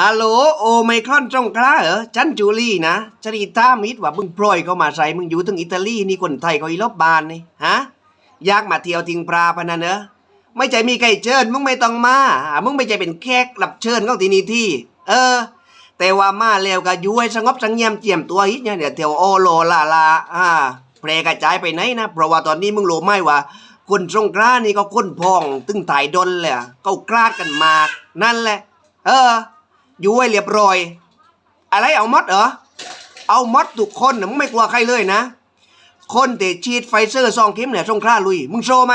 ฮัลโหลโอไมครอนจงกล้าเหรอฉันจูลี่นะฉันอีต้ามิดว่ามึงปล่อยเขามาใส่มึงอยู่ถึงอิตาลีนี่คนไทยเขาอีลบบานนี่ฮะยากมาเที่ยวทิงปลาพนันเนอะไม่ใจมีใครเชิญมึงไม่ต้องมามึงไม่ใจเป็นแขกรับเชิญของที่นี่ที่ เออ แต่ว่ามาแล้วก็ยู่ให้สงบสังเงียมเจียมตัวฮิตเนี่ยเดี๋ยวเที่ยวโอโลลาลาอ่าแพร่กระจายไปไหนนะเพราะว่าตอนนี้มึงรู้ไหมว่าคนสงกรานี่ก็คนพอง ตึงถ่ายดนเลยเขากล้ากันมากนั่นแหละ เออ อยู่ให้เรียบร้อย อะไรเอามดเหรอ เอามดทุกคนนะมึงไม่กลัวใครเลยนะ คนเตฉีดไฟเซอร์ซองเข็มเนี่ยสงคราลุย มึงโซไหม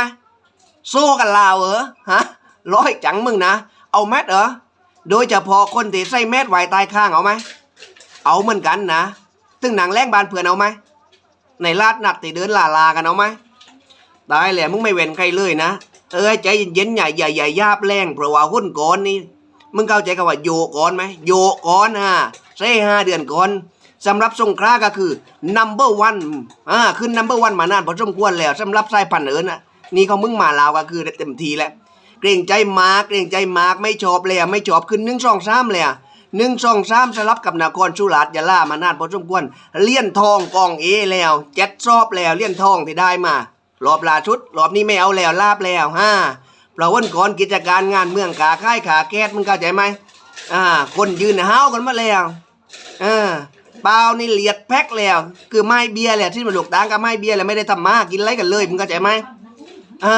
โซกันลาวเหรอฮะร้อยจังมึงนะ เอาแมสเหรอ โดยเฉพาะคนเตใส่แมสไวตายข้างเอาไหม เอาเหมือนกันนะ ตึงหนังแรงบานเพื่อนเอาไหม ในลาดหนัดเตเดินลาลากันเอาไหมตายแหละมึงไม่เว้นใครเลยนะ เออใจเย็นๆอย่าอย่าอย่าย่าบแรงเพราะว่าหุ้นก่อนนี่ มึงเข้าใจกับว่าโยก่อนไหมโยก่อนฮะใช่ห้าเดือนก่อนสำหรับสงขลาก็คือ number one อ่าขึ้น number one มานานพอสมควรแล้วสำหรับสายพันธุ์เอิญน่ะนี่เขามึงมาลาวก็คือเต็มทีแล้วเกรงใจมาร์กเกรงใจมาร์กไม่ชอบเลยไม่ชอบขึ้นหนึ่งสองสามเลยหนึ่งสองสามสลับกับนครสุราษฎร์ยะลามานานพอสมควรเลี่ยนทองกองเอแล้วเจ็ดซอบแล้วเลี่ยนทองที่ได้มารอบล่าชุดรอบนี้ไม่เอาแล้วลาบแล้วฮ่า เราวันก่อนกิจการงานเมืองขาค่ายขาแก๊สมึงเข้าใจไหมอ่า คนยืนห้าวกันมาแล้วอ่าเปล่านี่เลียดแพ็คแล้ว คือไม้เบียร์แหละที่มันหลกดังกับไม้เบียร์แหละไม่ได้ทำมากินไรกันเลยมึงเข้าใจไหมอ่า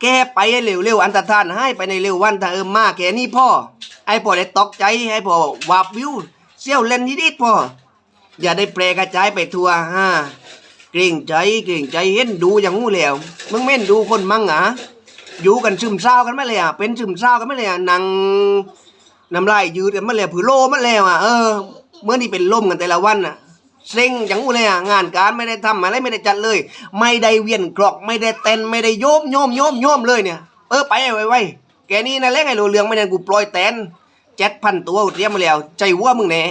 แกไปให้เร็วๆอันตรธานให้ไปในเร็ววันถ้าเออมมาแกนี่พ่อ ไอ้พ่อได้ตกใจให้พ่อวาบวิวเซี่ยวเล่นนิดๆพ่อ อย่าได้แปรกระจายไปทั่วฮ่าเกรงใจเกรงใจเห็นดูอย่างงูแล้วมึงเม่นดูคนมั่งอะ อยู่กันซึมเศร้ากันไหมเลยอะเป็นซึมเศร้ากันไหมเลยอะนังน้ำลายยืดกันไมาเลยผือโลมาแล้วอะเออเมื่อนี่เป็นลมกันแต่ละวันอะเซ็งอย่างงูเลยอะงานการไม่ได้ทำอะไรไม่ได้จัดเลย ไม่ได้เวียนกรอกไม่ได้เต้นไม่ได้โยมโยมโยมโยมเลยเนี่ย เออไปไว้ไว้แกนี่นะเล็กไอ้โลเรืองไม่ได้กูปล่อยแตนเจ็ดพันตัวเตรียมมาแล้ว ใจวัวมึงแน่